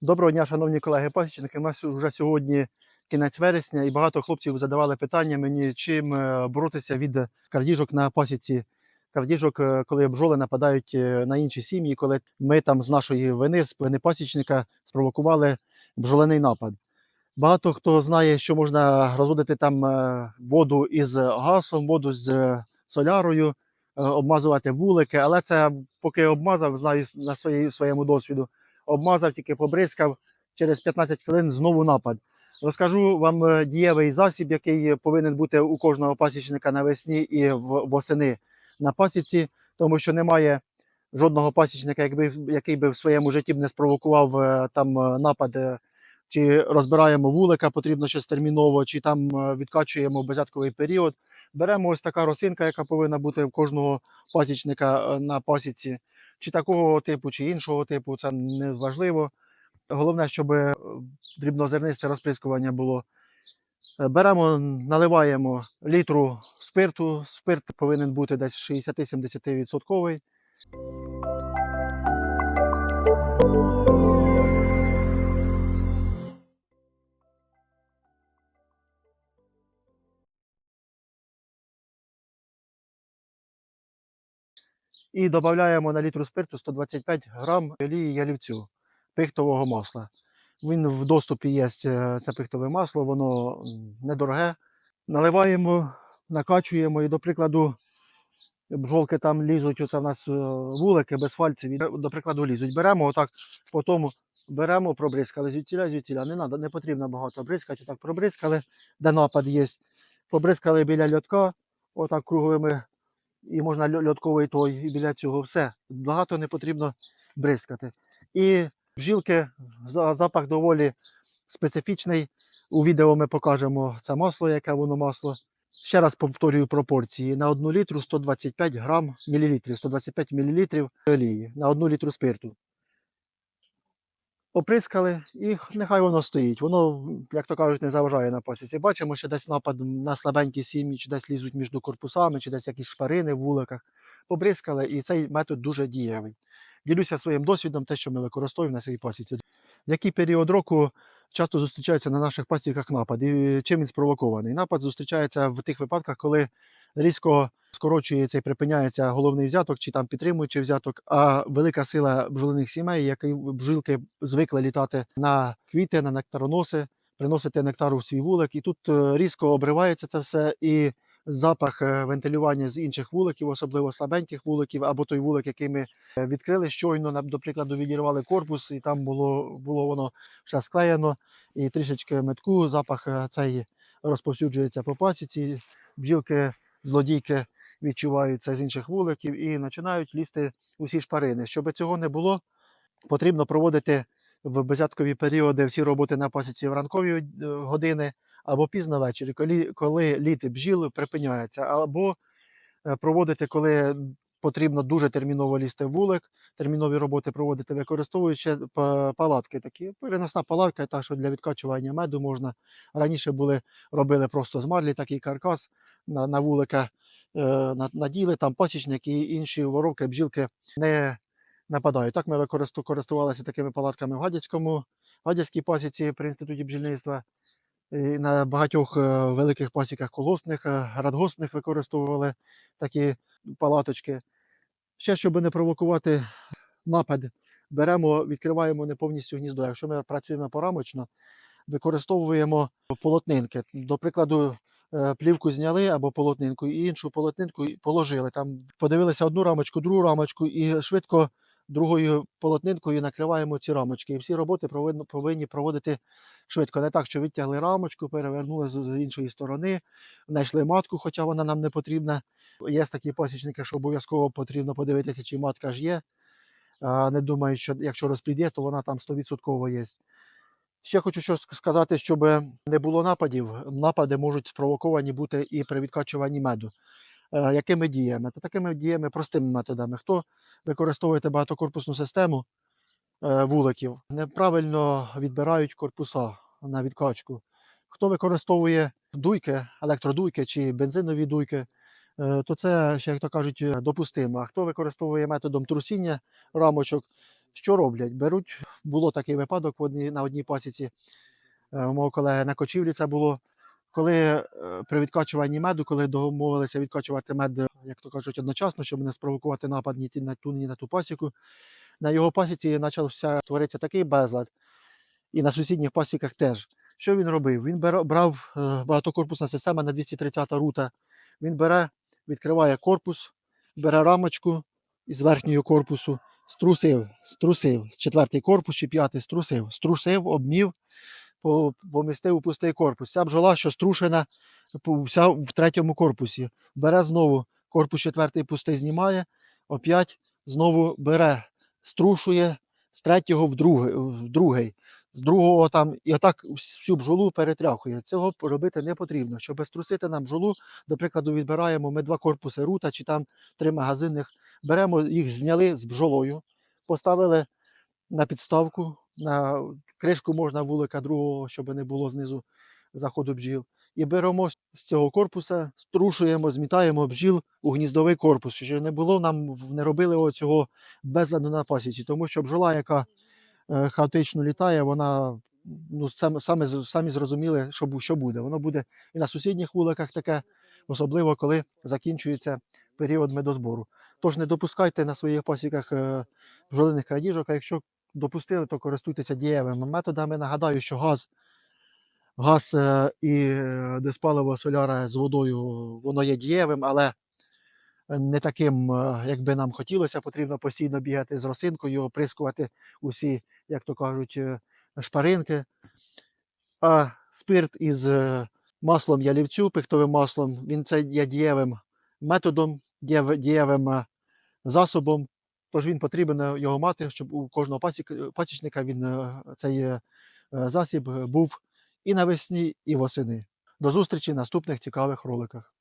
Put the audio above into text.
Доброго дня, шановні колеги пасічники. У нас вже сьогодні кінець вересня, і багато хлопців задавали питання мені, чим е, боротися від крадіжок на пасіці. Крадіжок, е, коли бджоли нападають е, на інші сім'ї, коли ми там з нашої вини, з вини пасічника, спровокували бджолиний напад. Багато хто знає, що можна розводити там воду із гасом, воду з солярою, обмазувати вулики, але це поки обмазав, знаю на своєму досвіду обмазав, тільки побризкав, через 15 хвилин знову напад. Розкажу вам е, дієвий засіб, який повинен бути у кожного пасічника навесні і восени на пасіці, тому що немає жодного пасічника, якби, який би в своєму житті б не спровокував е, там е, напад. Чи розбираємо вулика, потрібно щось терміново, чи там відкачуємо безятковий період. Беремо ось така росинка, яка повинна бути в кожного пасічника на пасіці чи такого типу, чи іншого типу, це не важливо. Головне, щоб е, дрібнозернисте розприскування було. Е, Беремо, наливаємо літру спирту. Спирт повинен бути десь 60-70% І додаємо на літру спирту 125 грам олії ялівцю пихтового масла. Він в доступі є е, це пихтове масло, воно недороге. Наливаємо, накачуємо і, до прикладу, бджолки там лізуть, оце в нас е, вулики без фальців, до прикладу, лізуть. Беремо отак, потім беремо, пробризкали звідціля, звідціля. Не, надо, не потрібно багато бризкати, отак пробризкали, де напад є. Побризкали біля льотка, отак круговими і можна льо- льотковий той, і біля цього все. Багато не потрібно бризкати. І бжілки, за- запах доволі специфічний. У відео ми покажемо це масло, яке воно масло. Ще раз повторюю пропорції. На 1 літру 125 грам мілілітрів, 125 мілілітрів олії на 1 літру спирту. Оприскали і нехай воно стоїть. Воно, як то кажуть, не заважає на пасіці. Бачимо, що десь напад на слабенькі сім'ї, чи десь лізуть між корпусами, чи десь якісь шпарини в вуликах. Побризкали, і цей метод дуже дієвий. Ділюся своїм досвідом, те, що ми використовуємо на своїй пасіці. Який період року часто зустрічається на наших пасіках напад, і чим він спровокований? Напад зустрічається в тих випадках, коли різко скорочується і припиняється головний взяток, чи там підтримуючий взяток, а велика сила бджолиних сімей, які бжилки звикли літати на квіти, на нектароноси, приносити нектару в свій вулик. І тут е, різко обривається це все, і запах е, вентилювання з інших вуликів, особливо слабеньких вуликів, або той вулик, який ми е, відкрили щойно, до прикладу, відірвали корпус, і там було, було воно все склеєно, і трішечки метку, запах е, цей розповсюджується по пасіці, бджілки, злодійки відчувають це з інших вуликів і починають лізти усі шпарини. Щоб цього не було, потрібно проводити в безяткові періоди всі роботи на пасіці в ранкові години або пізно ввечері, коли, коли літи бджіл припиняється, або е, проводити, коли потрібно дуже терміново лізти вулик, термінові роботи проводити, використовуючи палатки такі. Переносна палатка, так що для відкачування меду можна. Раніше були, робили просто з марлі такий каркас на, на вулика, е, на- наділи там пасічники і інші воровки, бджілки не нападають. Так ми користувалися такими палатками в Гадяцькому, Гадяцькій пасіці при інституті бджільництва. На багатьох е, великих пасіках колосних, е, радгоспних використовували такі палаточки. Ще, щоб не провокувати напад, беремо, відкриваємо не повністю гніздо. Якщо ми працюємо порамочно, використовуємо полотнинки. До прикладу, е, плівку зняли або полотнинку, і іншу полотнинку положили. Там подивилися одну рамочку, другу рамочку, і швидко другою полотнинкою накриваємо ці рамочки. І всі роботи повинні, проводити швидко. Не так, що відтягли рамочку, перевернули з, іншої сторони, знайшли матку, хоча вона нам не потрібна. Є такі пасічники, що обов'язково потрібно подивитися, чи матка ж є. Не думають, що якщо розплід є, то вона там 100% є. Ще хочу що ск- сказати, щоб не було нападів. Напади можуть спровоковані бути і при відкачуванні меду. Е, Якими діями? Та такими діями простими методами. Хто використовує багатокорпусну систему е, вуликів, неправильно відбирають корпуса на відкачку. Хто використовує дуйки, електродуйки чи бензинові дуйки, е, то це як то кажуть, допустимо. А хто використовує методом трусіння рамочок, Що роблять? Беруть, було такий випадок на одній пасіці. У мого колеги на кочівлі це було. Коли е, при відкачуванні меду, коли домовилися відкачувати мед, е, як то кажуть, одночасно, щоб не спровокувати напад ні на ту, ні на ту пасіку, на його пасіці почався творитися такий безлад, і на сусідніх пасіках теж. Що він робив? Він брав е, багатокорпусна система на 230 рута. Він бере, відкриває корпус, бере рамочку із верхнього корпусу, струсив, струсив, четвертий корпус чи п'ятий струсив, струсив, обмів, помістив у пустий корпус. Ця бджола, що струшена, вся в третьому корпусі. Бере знову корпус четвертий пустий знімає, опять знову бере, струшує з третього в другий, в другий з другого там, і отак всю бджолу перетряхує. Цього робити не потрібно. Щоб струсити нам бджолу, до прикладу, відбираємо ми два корпуси рута чи там три магазинних, беремо їх, зняли з бджолою, поставили на підставку, на кришку можна вулика другого, щоб не було знизу заходу бджіл. І беремо з цього корпуса, струшуємо, змітаємо бджіл у гніздовий корпус, щоб не було нам, не робили оцього безладу на пасіці, тому що бджола, яка е, хаотично літає, вона ну, саме, самі зрозуміли, що, що буде. Воно буде і на сусідніх вуликах таке, особливо коли закінчується період медозбору. Тож не допускайте на своїх пасіках е, бджолиних крадіжок, а якщо допустили, то користуйтеся дієвими методами. Нагадаю, що газ, газ е, і е, диспаливо соляра з водою воно є дієвим, але не таким, е, як би нам хотілося. Потрібно постійно бігати з росинкою, оприскувати усі, як то кажуть, шпаринки. А спирт із маслом ялівцю, пихтовим маслом, він це є дієвим методом, дієвим засобом. Тож він потрібен е, його мати, щоб у кожного пасічника він, е, цей е, засіб був і навесні, і восени. До зустрічі в наступних цікавих роликах.